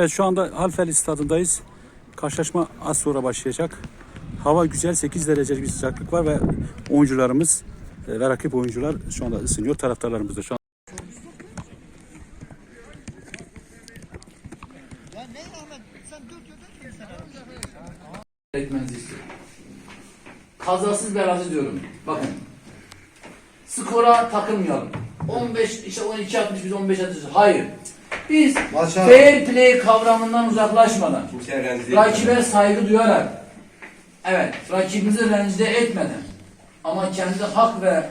Evet şu anda Halfeli stadındayız. Karşılaşma az sonra başlayacak. Hava güzel 8 derecelik bir sıcaklık var ve oyuncularımız e, ve rakip oyuncular şu anda ısınıyor. Taraftarlarımız da şu an. Kazasız belasız diyorum. Bakın. Skora takılmayalım. 15 işte 12 atmış biz 15 atmışız. Hayır. Biz Maşallah. fair play kavramından uzaklaşmadan, rakibe saygı duyarak, evet rakibimizi rencide etmeden ama kendi hak ve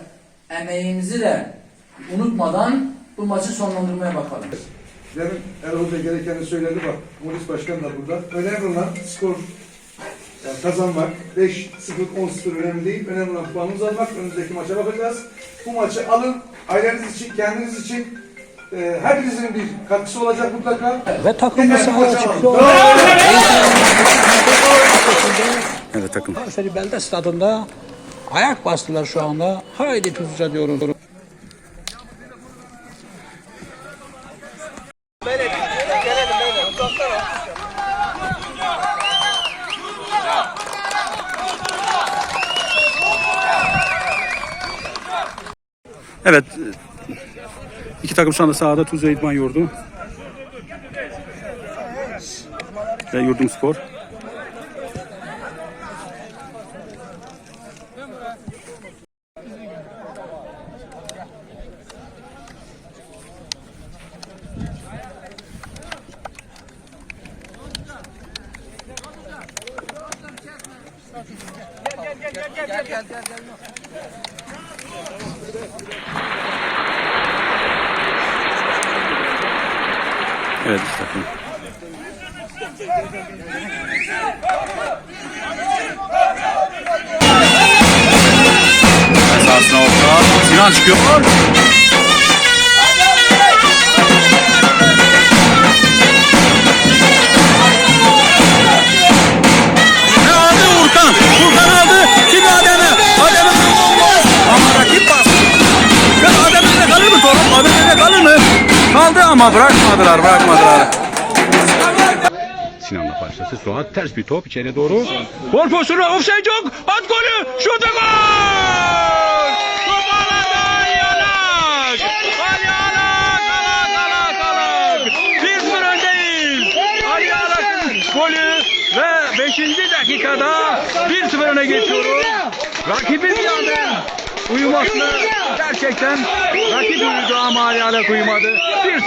emeğimizi de unutmadan bu maçı sonlandırmaya bakalım. Demin Erol Hoca gerekeni söyledi bak. Mulis Başkan da burada. Önemli olan skor yani kazanmak. 5-0, 10-0 önemli değil. Önemli olan puanımızı almak. Önümüzdeki maça bakacağız. Bu maçı alın. Aileniz için, kendiniz için e, herkesin bir katkısı olacak mutlaka. Ve takım Yeter ki sahaya çıkıyor. Evet takım. Kayseri Belde Stadı'nda ayak bastılar şu anda. Haydi Tuzca diyorum. Evet. Takım şu anda sahada Tuzla İdman Yurdu. Ve Yurdum Spor. Evet iki takım. Esasına orta. Sinan çıkıyor. Ama bırakmadılar, bırakmadılar. Sinan'la başlası. Suat ters bir top içeri doğru. Gol pozisyonu offside yok. At golü. Şurada gol. Top alanda Yanak. Ali Yanak. Alak alak alak. 1-0 öndeyiz. Ali Yanak'ın golü ve 5. dakikada 1-0 öne geçiyoruz. Rakibin yanı uyumasını gerçekten rakip uyudu ama Ali Yanak uyumadı.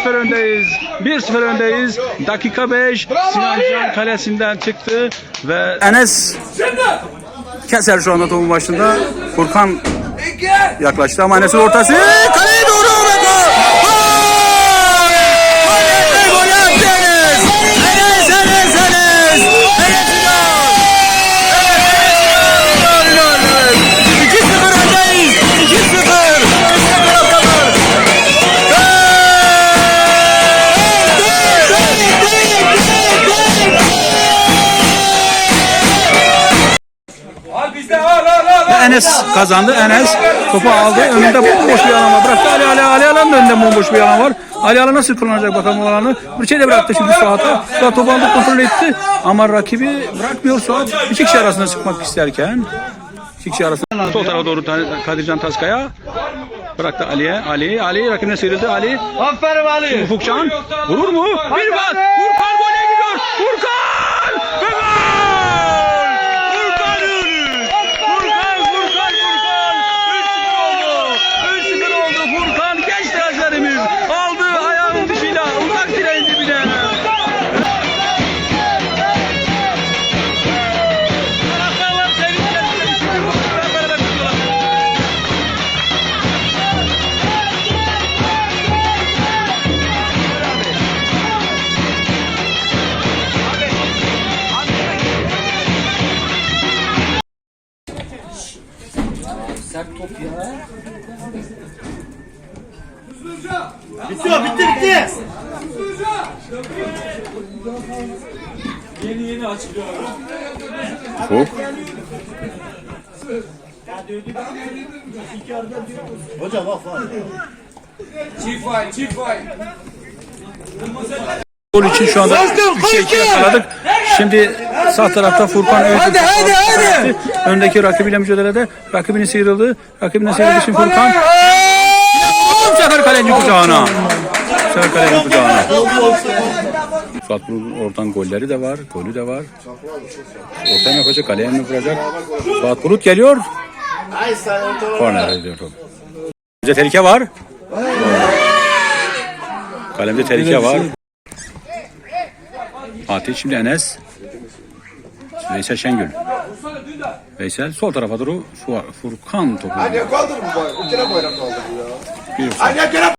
1-0 öndeyiz. 1-0 öndeyiz. Dakika 5. Sinan Can kalesinden çıktı ve Enes Keser şu anda topun başında. Furkan yaklaştı ama Enes'in ortası. Kaleye kazandı. Enes topu aldı. Önünde bomboş bir alan var. Bıraktı Ali Ali Ali Alan'ın önünde bomboş bir alan var. Ali Alan nasıl kullanacak bakalım o alanı. Bir şey de bıraktı şimdi Suat'a. Suat topu aldı kontrol etti. Ama rakibi bırakmıyor Suat. İki kişi arasında çıkmak isterken. İki kişi arasında. Sol tarafa doğru Kadircan Taskaya. Bıraktı Ali'ye. Ali. Ali rakibine sıyrıldı. Ali. Aferin Ali. Ufukcan. Vurur mu? Bir var. Furkan gole Bitiyor bitti bitti. Çok. Hoca bak bak. Çift fay, çift fay. Gol için şu anda 3'e 2 yakaladık. Şimdi sağ tarafta Furkan Öğütü. Hadi hadi hadi. Öndeki rakibiyle mücadelede rakibini sıyrıldı. Rakibinden sıyrıldı şimdi Furkan. Bu sefer kaleci kucağına. Bu sefer kaleci kucağına. Bulut'un oradan golleri de var. Golü de var. Orta mı yapacak? Kaleye mi vuracak? Fuat Bulut geliyor. Korner ediyor top. Bize tehlike var. Kalemde tehlike var. Fatih şimdi Enes. Veysel Şengül. Veysel sol tarafa doğru Fu- Furkan topu. Ne kaldır bu bay? Bir kere bayrak kaldır ya. Anne kere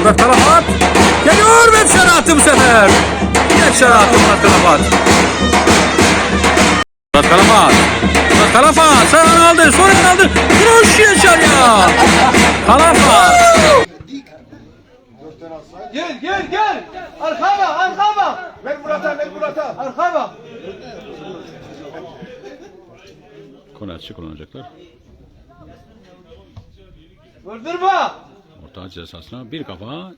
Murat Kalafat. Geliyor ve dışarı attı bu sefer. Yine dışarı attı Murat Kalafat. Murat Kalafat. Murat Kalafat sağını aldı. Sonra aldı. Kroş dışarıya. Kalafat. Gel gel gel. Arkama arkama. Ver Murat'a ver Murat'a. Arkama. Kornerçi kullanacaklar. Vurdurma. Orta ceza sahasına bir kafa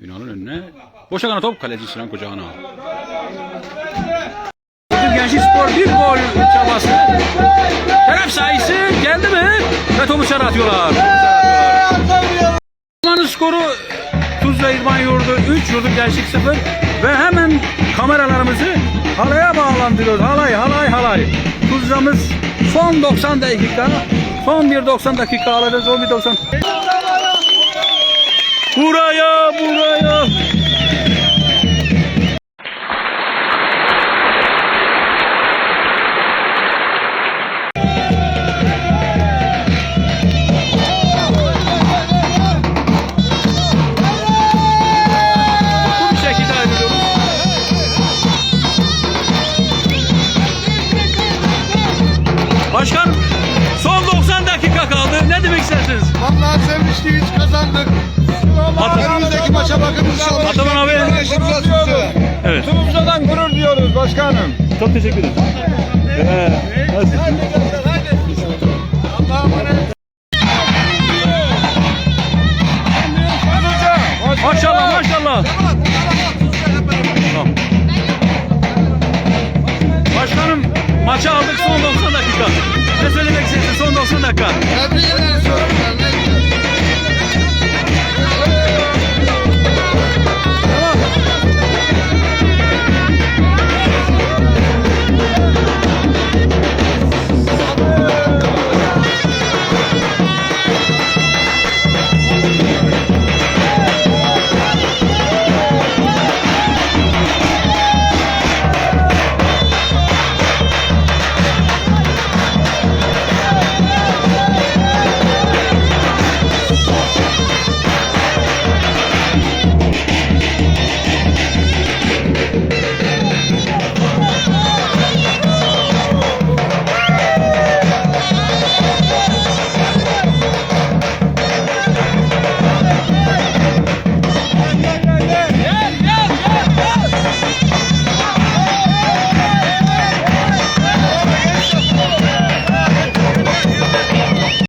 Yunan'ın önüne. Boşa kalan top kaleci Sinan Kucağına. Gençlik Spor bir gol çabası. Taraf sayısı geldi mi? Ve topu dışarı atıyorlar. Zamanın skoru Tuzla İdman Yurdu 3 Yurdu Gençlik 0 ve hemen kameralarımızı halaya bağlandırıyoruz. Halay halay halay. Tuzla'mız son 90 dakika son bir 90 dakika alacağız. Son bir 90 Buraya buraya. Allah'a sevmiş ki biz kazandık. Önümüzdeki maça bakın inşallah. Ataman abi. Evet. Tutumuzdan gurur diyoruz başkanım. Çok teşekkür ederim. Evet. Allah'a emanet. Maşallah maşallah. Başkanım maçı aldık son 90 dakika. Ne söylemek istersin son 90 dakika? Tebrik